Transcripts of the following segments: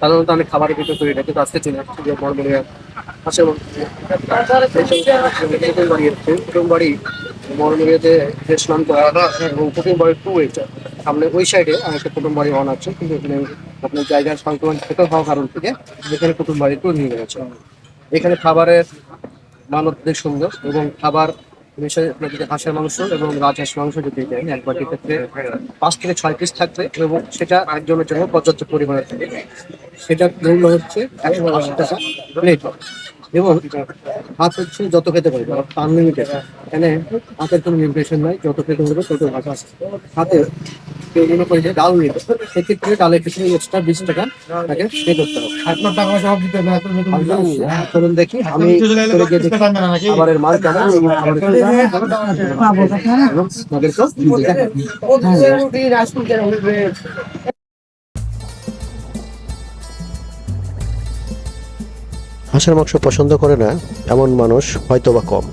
সাধারণত আমি খাবারের ভিতরে তৈরি রাখি কিন্তু আজকে চিনি আসছি যে মরমরিয়া হাঁসের মাংস কুটুম বাড়ি বাড়ি স্নান করা এবং কুটুম বাড়ি টু এটা সামনে ওই সাইডে একটা কুটুম বাড়ি অন আছে, কিন্তু এখানে আপনার জায়গার সংক্রমণ থেকে হওয়ার কারণ থেকে এখানে কুটুম বাড়ি টু নিয়ে গেছে। এখানে খাবারের মানত বেশ সুন্দর এবং খাবার হাঁসের মাংস এবং রাজহাঁস মাংস যদি দেন এক বাটির ক্ষেত্রে পাঁচ থেকে ছয় পিস থাকবে এবং সেটা একজনের জন্য পর্যাপ্ত পরিমাণে থাকবে। সেটার মূল্য হচ্ছে একশো আশি টাকা প্লেট এবং ভাত হচ্ছে যত খেতে পারবে আনলিমিটেড এখানে ভাতের কোনো লিমিটেশন নাই, যত খেতে পারবে তত ভাত আছে। হাতে মনে করে যে ডাল নিতে সেক্ষেত্রে ডালের পিছনে এক্সট্রা বিশ টাকা তাকে পে করতে হবে হ্যাঁ, চলুন দেখি আমি করে গিয়ে দেখি খাবারের মাল কেমন। হাঁসের মাংস পছন্দ করে না এমন মানুষ হয়তো বা কম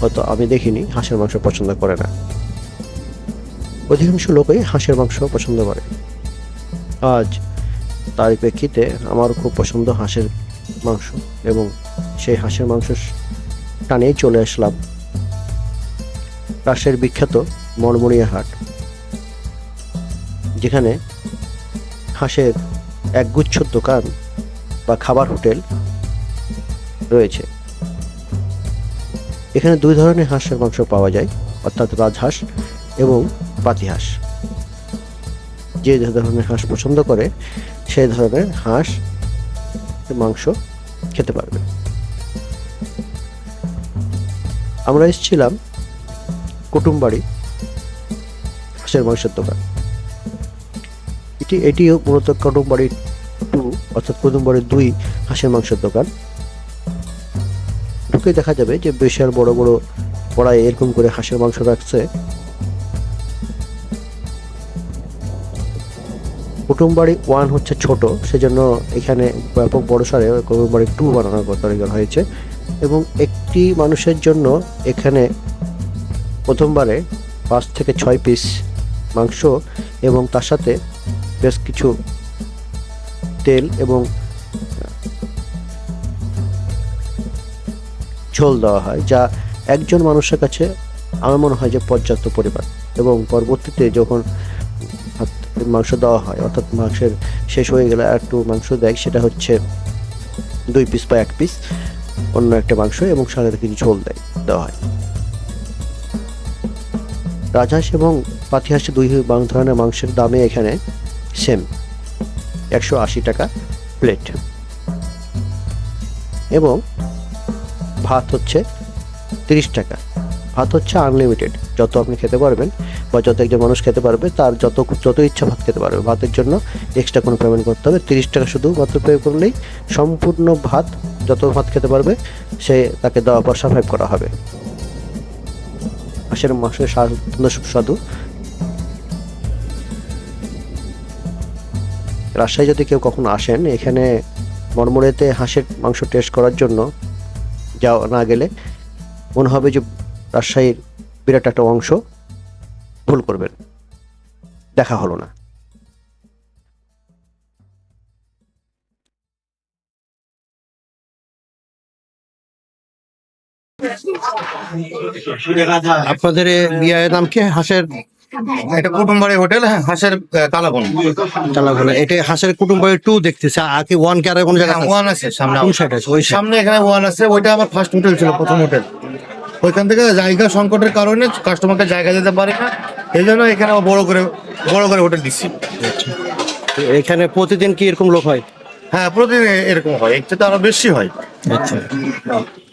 হয়তো আমি দেখিনি হাঁসের মাংস পছন্দ করে না অধিকাংশ লোকই হাঁসের মাংস পছন্দ করে। আজ তার প্রেক্ষিতে আমার খুব পছন্দ হাঁসের মাংস এবং সেই হাঁসের মাংস টানেই চলে আসলাম রাজশাহীর বিখ্যাত মরমরিয়া হাট, যেখানে হাঁসের একগুচ্ছ দোকান বা খাবার হোটেল রয়েছে। এখানে দুই ধরনের হাঁসের মাংস পাওয়া যায়, অর্থাৎ রাজহাঁস এবং পাতিহাঁস যে ধরনের হাঁস পছন্দ করে, সেই ধরনের হাঁস, মাংস খেতে পারবে। আমরা এসেছিলাম কুটুমবাড়ি হাঁসের মাংসের দোকান। এটি, এটিও মূলত কুটুমবাড়ি টু অর্থাৎ কুটুমবাড়ির দুই হাঁসের মাংসের দোকান। ঢুকে দেখা যাবে যে বিশাল বড় বড় কড়াই এরকম করে হাঁসের মাংস রাখছে। কুটুম বাড়ি ওয়ান হচ্ছে ছোট, সেজন্য এখানে ব্যাপক বড় সারে কুটুম বাড়ি টু বানানোর কথা হয়েছে। এবং একটি মানুষের জন্য এখানে প্রথমবারে পাঁচ থেকে ছয় পিস মাংস এবং তার সাথে বেশ কিছু তেল এবং ঝোল দেওয়া হয়, যা একজন মানুষের কাছে আমার মনে হয় যে পর্যাপ্ত পরিমাণ। এবং পরবর্তীতে যখন মাংস দেওয়া হয়। অর্থাৎ মাংসের শেষ হয়ে গেলে আর একটু মাংস দেয়, সেটা হচ্ছে দুই পিস বা এক পিস অন্য একটা মাংস এবং সাথে কিছু ঝোল দেয়, দেওয়া হয়। রাজহাঁস এবং পাতিহাঁস দুই ধরনের মাংসের দামে এখানে সেম একশো আশি টাকা প্লেট এবং ভাত হচ্ছে তিরিশ টাকা। ভাত হচ্ছে আনলিমিটেড যত আপনি খেতে পারবেন। বা যত একজন মানুষ খেতে পারবে, তার যত যত ইচ্ছা ভাত খেতে পারবে। ভাতের জন্য এক্সট্রা কোনো পেমেন্ট করতে হবে। তিরিশ টাকা শুধু শুধুমাত্র পে করলেই সম্পূর্ণ ভাত যত ভাত খেতে পারবে, সে তাকে দেওয়া পর সার্ভাইভ করা হবে। মাসের মাসের স্বাদ সুস্বাদু। রাজশাহী যদি কেউ কখনো আসেন, এখানে মরমরেতে হাঁসের মাংস টেস্ট করার জন্য যাওয়া না গেলে মনে হবে যে রাজশাহীর বিরাট একটা অংশ। ভুল করবেন। দেখা হলো না। আপনাদের বিয়ের নাম কি? হাঁসের এটা কুটুমবাড়ি হোটেল হ্যাঁ হাঁসের তালাবন চালা এটা হাঁসের কুটুম বাড়ি টু দেখতেছে আগে ওয়ান কে আর কোনো জায়গায় ওয়ান আছে? সামনে কোন সাইড আছে ওই সামনে এখানে ওয়ান আছে ওইটা আমার ফার্স্ট হোটেল ছিল প্রথম হোটেল ওইখান থেকে জায়গা সংকটের কারণে কাস্টমারকে জায়গা দিতে পারি না। এই জন্য এখানে আবার বড় করে বড় করে হোটেল দিচ্ছি। এখানে প্রতিদিন কি এরকম লোক হয়? হ্যাঁ প্রতিদিন এরকম হয়। একটু তো আরও বেশি হয়। আচ্ছা।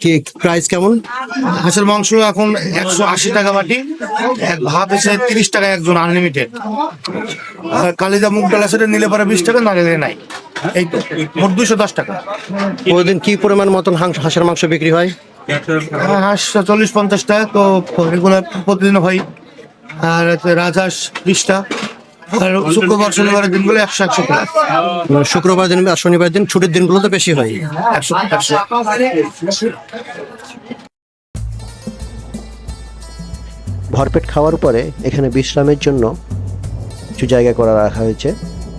কি প্রাইস কেমন? হাঁসের মাংস এখন একশো আশি টাকা বাটি এক ভাত এসে তিরিশ টাকা একজন আনলিমিটেড আর কালিদা মুগ ডাল সেটা নিলে পরে বিশ টাকা না নিলে নাই। এই তো মোট দুশো দশ টাকা। প্রতিদিন কি পরিমাণ মতন হাঁস- হাঁসের মাংস বিক্রি হয়? হ্যাঁ, হাঁস চল্লিশ পঞ্চাশ টাকা তো রেগুলার প্রতিদিন হয়। আর রাজহাঁস বিশটা আর শুক্রবার শনিবারের দিনগুলো একশো একশো টাকা মানে শুক্রবার দিন আর শনিবার দিন ছুটির দিনগুলো তো বেশি হয়। একশো একশো। ভরপেট খাওয়ার পরে এখানে বিশ্রামের জন্য কিছু জায়গা করা রাখা হয়েছে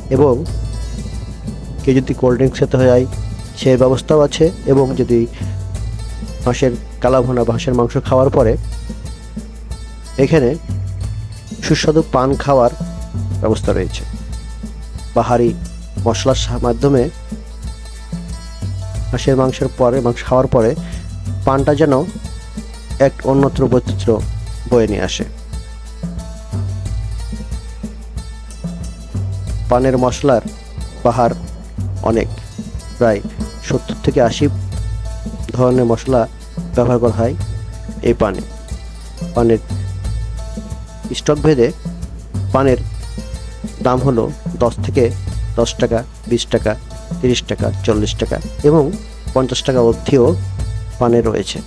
এবং কেউ যদি কোল্ড ড্রিঙ্কস খেতে হয়, সে ব্যবস্থাও আছে এবং যদি হাঁসের কালাভুনা বা হাঁসের মাংস খাওয়ার পরে এখানে সুস্বাদু পান খাওয়ার ব্যবস্থা রয়েছে। পাহাড়ি মশলার মাধ্যমে হাঁসের মাংসের পরে মাংস খাওয়ার পরে পানটা যেন এক অন্যত্র বৈচিত্র্য বয়ে নিয়ে আসে। পানের মশলার পাহাড় অনেক। প্রায় সত্তর থেকে আশি ধরনের মশলা ব্যবহার করা হয় এই পানে। পানের স্টক ভেদে পানের দাম হলো দশ থেকে দশ টাকা বিশ টাকা তিরিশ টাকা চল্লিশ টাকা এবং পঞ্চাশ টাকা অবধিও পানে রয়েছে।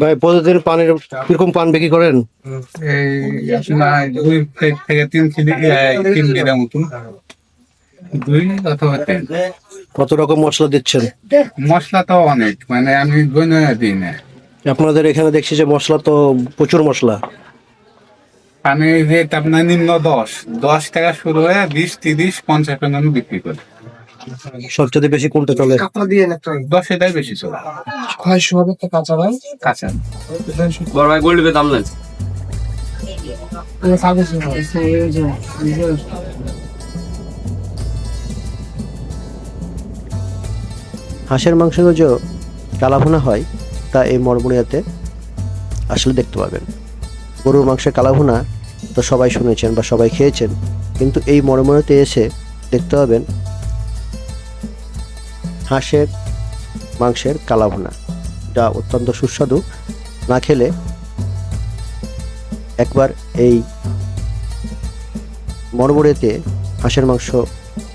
ভাই পানির কীরকম পান বিক্রি করেন? কত রকম মশলা দিচ্ছেন? মশলা তো অনেক মানে আমি দিই না আপনাদের এখানে দেখছি যে মশলা তো প্রচুর মশলা। পানির রেট আপনার নিম্ন দশ। দশ টাকা শুরু হয়ে বিশ, তিরিশ, পঞ্চাশ পর্যন্ত বিক্রি করে। সবচেয়ে বেশি কোনটা চলে? দশ এটাই বেশি চলে। কাঁচা ভাই? কাঁচা। বড় ভাই গোল্ড দাম লাগছে হাঁসের মাংসের যে কালাভুনা হয় তা এই মরমুড়িয়াতে আসলে দেখতে পাবেন। গরুর মাংসের কালাভুনা তো সবাই শুনেছেন বা সবাই খেয়েছেন কিন্তু এই মরমুড়িয়াতে এসে দেখতে পাবেন হাঁসের, মাংসের কালাভুনা। যা অত্যন্ত সুস্বাদু। না খেলে একবার এই মরমুড়িয়াতে হাঁসের মাংস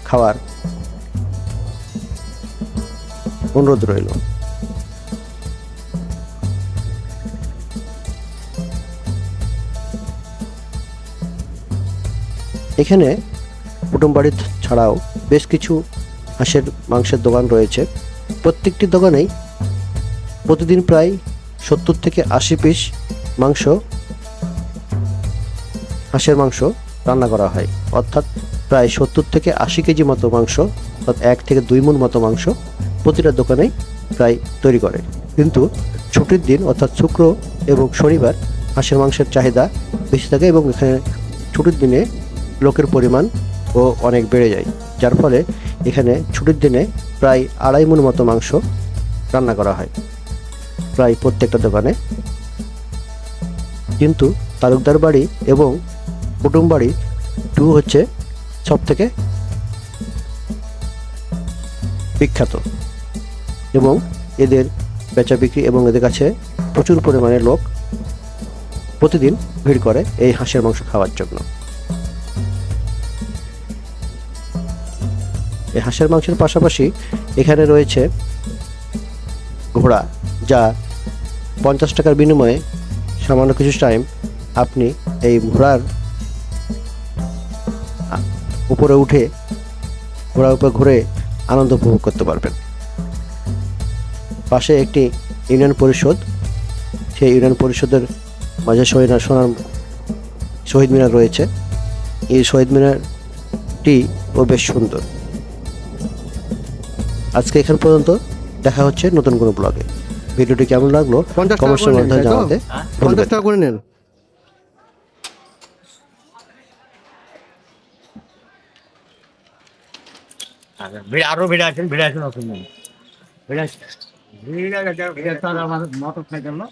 খাওয়ার অনুরোধ রইল। এখানে কুটুম বাড়ি ছাড়াও বেশ কিছু হাঁসের মাংসের দোকান রয়েছে। প্রত্যেকটি দোকানেই প্রতিদিন প্রায় সত্তর থেকে আশি পিস মাংস, হাঁসের মাংস রান্না করা হয়। অর্থাৎ প্রায় সত্তর থেকে আশি কেজি মতো মাংস, অর্থাৎ এক থেকে দুই মন মতো মাংস প্রতিটা দোকানেই প্রায় তৈরি করে। কিন্তু ছুটির দিন, অর্থাৎ শুক্র এবং শনিবার, হাঁসের মাংসের চাহিদা বেশি থাকে এবং এখানে ছুটির দিনে লোকের পরিমাণ ও অনেক বেড়ে যায়। যার ফলে এখানে ছুটির দিনে প্রায় আড়াই মন মতো মাংস রান্না করা হয়। প্রায় প্রত্যেকটা দোকানে। কিন্তু তালুকদার বাড়ি এবং কুটুম বাড়ি টু হচ্ছে সব থেকে বিখ্যাত এবং এদের বেচা বিক্রি এবং এদের কাছে প্রচুর পরিমাণে লোক প্রতিদিন ভিড় করে এই হাঁসের মাংস খাওয়ার জন্য। এই হাঁসের মাংসের পাশাপাশি এখানে রয়েছে ঘোড়া, যা পঞ্চাশ টাকার বিনিময়ে সামান্য কিছু টাইম আপনি এই ঘোড়ার উপরে উঠে ঘোড়ার উপর ঘুরে আনন্দ উপভোগ করতে পারবেন। পাশে একটি ইউনিয়ন পরিষদ, সেই ইউনিয়ন পরিষদের মাঝে শহীদ সোনার শহীদ মিনার রয়েছে। এই শহীদ মিনারটি ও বেশ সুন্দর। আজকে এখান পর্যন্ত দেখা হচ্ছে নতুন কোনো ব্লগে ভিডিওটি কেমন লাগল কমেন্টের মাধ্যমে জানাতে পঞ্চাশ টাকা করে নেন আরও ভিড় আছেন ভিড় আছেন অসুবিধা নেই ভিড় আছে ভিড় আছে, মোটর সাইকেল না